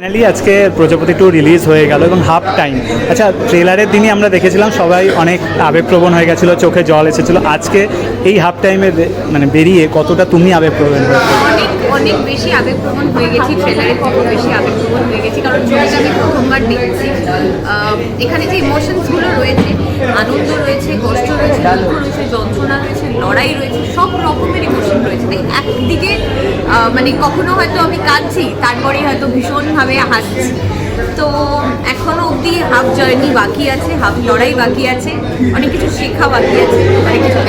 Finally আজকে প্রজাপতি to release হয়ে গেল এবং হাফ টাইম আচ্ছা ট্রেলারের দিনই আমরা দেখেছিলাম, সবাই অনেক আবেগপ্রবণ হয়ে গেছিল, চোখে জল এসেছিল। আজকে এই হাফ টাইমে মানে বেরিয়ে কতটা তুমি আবেগপ্রবণ অনেক অনেক বেশি আবেগপ্রবণ হয়ে গেছি ট্রেলারে খুব বেশি আবেগপ্রবণ হয়ে গেছি, কারণ ছবিটা আমি প্রথমবার দেখছি। এখানে যে ইমোশনসগুলো রয়েছে, আনন্দ রয়েছে, কষ্ট রয়েছে, দুঃখ রয়েছে, যন্ত্রণা রয়েছে লড়াই রয়েছে, সব রকমের ইমোশন রয়েছে। তাই একদিকে মানে কখনো হয়তো আমি কাঁদছি তারপরে হয়তো ভীষণভাবে হাসছি। তো এখনও অব্দি হাফ জার্নি বাকি আছে হাফ লড়াই বাকি আছে, অনেক কিছু শেখা বাকি আছে, অনেক কিছু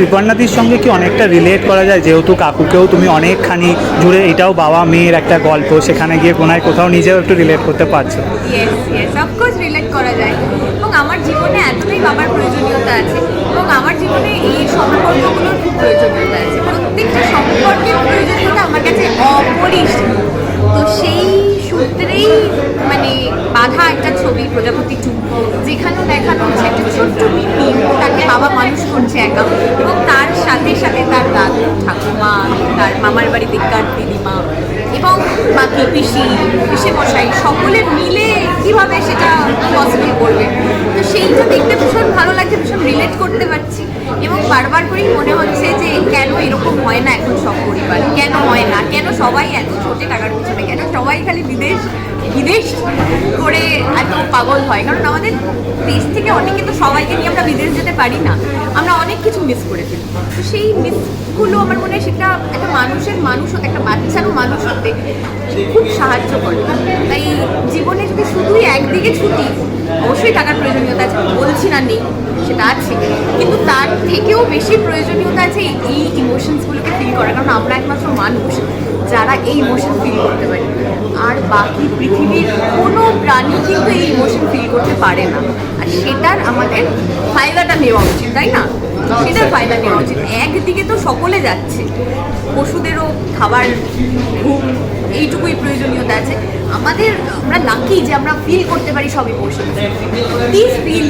শ্রীপর্ণাদির সঙ্গে কি অনেকটা রিলেট করা যায়? যেহেতু কাকুকেও তুমি অনেকখানি জুড়ে এটাও বাবা মেয়ের একটা গল্প, সেখানে গিয়ে কোনায় কোথাও নিজেও একটু রিলেট করতে পারছ। অফকোর্স রিলেট করা যায়। এবং আমার জীবনে এতটাই বাবার প্রয়োজনীয়তা আছে এবং আমার জীবনে এই সম্পর্কগুলোর খুব প্রয়োজনীয়তা আছে। প্রত্যেকটা সম্পর্কের প্রয়োজনীয়তা আমার কাছে অপরিসীম। তো সেই সূত্রেই মানে বাধা একটা ছবি, প্রজাপতি টু যেখানে দেখানো হচ্ছে একটা ছোট্ট মিমি, তাকে বাবা মানুষ করছে একা। তার মামার বাড়ি দিককার দিদিমা এবং বাকি পিসি পিসে মশাই সকলে মিলে কীভাবে সেটা পসিবল করবে? তো সেইটা দেখতে ভীষণ ভালো লাগছে, ভীষণ রিলেট করতে পারছি এবং বারবার করেই মনে হচ্ছে যে কেন এরকম হয় না এখন সব পরিবার? কেন হয় না? কেন সবাই এত ছোটে টাকার পিছনে সবাই খালি বিদেশ বিদেশ করে এত পাগল হয়। কারণ আমাদের দেশ থেকে অনেকে তো সবাইকে নিয়ে আমরা বিদেশ যেতে পারি না। আমরা অনেক কিছু মিস করে ফেলি। তো সেই মিসগুলো আমার মনে হয় সেটা একটা মানুষের মানুষ, একটা বাচ্চারও মানুষ হতে খুব সাহায্য করে। তাই জীবনে যদি শুধুই একদিকে ছুটি, অবশ্যই টাকার প্রয়োজনীয়তা আছে। বলছি না নেই, সেটা আছে। কিন্তু তার থেকেও বেশি প্রয়োজনীয়তা আছে এই ইমোশনসগুলোকে ফিল করা। কারণ আমরা একমাত্র মানুষ। যারা এই ইমোশন ফিল করতে পারি। আর বাকি পৃথিবীর কোনো প্রাণী কিন্তু এই ইমোশন ফিল করতে পারে না। আর সেটার আমাদের ফায়দাটা নেওয়া উচিত তাই না? সেটার ফায়দা নেওয়া উচিত। একদিকে তো সকলে যাচ্ছে। পশুদেরও খাবার ঘুম এইটুকুই প্রয়োজনীয়তা আছে। আমাদের আমরা লাকি যে আমরা ফিল করতে পারি সব ইমোশন প্লিজ ফিল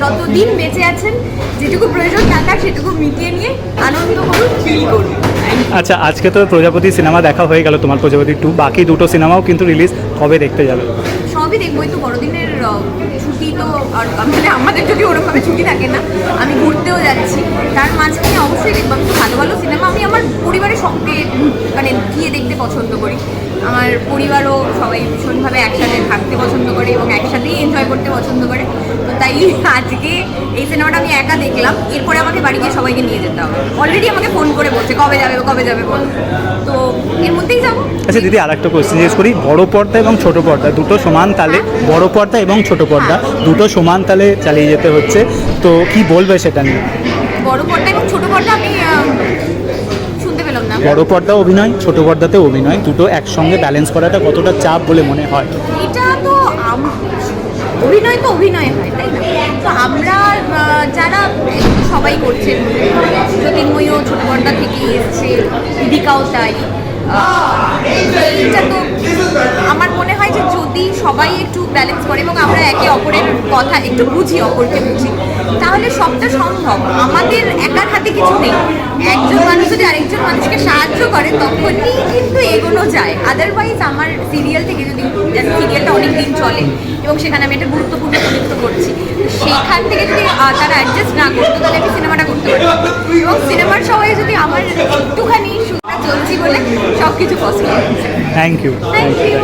যতদিন বেঁচে আছেন যেটুকু প্রয়োজন টাকা সেটুকু মিটিয়ে নিয়ে আনন্দ করুন ফিল করুন। আচ্ছা আজকে তো প্রজাপতি সিনেমা দেখা হয়ে গেল তোমার প্রজাপতি টু বাকি দুটো সিনেমাও কিন্তু রিলিজ কবে দেখতে যাবে? সবই দেখব তো বড়দিনের ছুটি তো আর মানে আমাদের যদি ওরকমভাবে ছুটি থাকে না আমি ঘুরতেও যাচ্ছি। তার মাঝখানে অবশ্যই দেখব আমি তো ভালো ভালো সিনেমা আমি আমার পরিবারের সঙ্গে মানে গিয়ে দেখতে পছন্দ করি। আমার পরিবারও সবাই ভীষণভাবে একসাথে থাকতে পছন্দ করে এবং একসাথেই এনজয় করতে পছন্দ করে। তো তাই আজকে এই সিনেমাটা আমি একা দেখলাম এরপরে আমাকে বাড়ি গিয়ে সবাইকে নিয়ে যেতে হবে। অলরেডি আমাকে ফোন করে বলছে কবে যাবে কবে যাবে বল। তো এর মধ্যেই যাব। আচ্ছা দিদি আর একটা কোয়েশ্চেন জিজ্ঞেস করি বড় পর্দা এবং ছোট পর্দা দুটো সমান তালে বড় পর্দা এবং ছোট পর্দা দুটো সমান তালে চালিয়ে যেতে হচ্ছে। তো কি বলবে সেটা নিয়ে? বড় পর্দা এবং ছোট পর্দা আমি শুনতে পেলাম না। বড় পর্দা অভিনয় ছোট পর্দাতে অভিনয় দুটো একসঙ্গে ব্যালেন্স করাটা কতটা চাপ বলে মনে হয়? এটা তো অভিনয় তো অভিনয় হয় তাই না? তো আমরা যারা সবাই করছেন জ্যোতির্ময়ও ছোট পর্দা থেকে এসছে দীপিকাও তাই এইটা তো আমার মনে হয় যে যদি সবাই একটু ব্যালেন্স করে এবং আমরা একে অপরের কথা একটু বুঝি অপরকে বুঝি তাহলে সবটা সম্ভব। আমাদের একার হাতে কিছু নেই। একজন মানুষ যদি আরেকজন মানুষকে সাহায্য করে তখনই কিন্তু এগোনো যায়। আদারওয়াইজ আমার সিরিয়াল থেকে যদি সিরিয়ালটা অনেক দিন চলে এবং সেখানে আমি একটা গুরুত্বপূর্ণ চরিত্র করছি সেখান থেকে যদি তারা অ্যাডজাস্ট না করতো তাহলে আমি সিনেমাটা করতে পারতাম। এবং সিনেমার সবাই যদি আমার একটুখানি সুবিধা চলছি বলে সব কিছু possible thank you thank you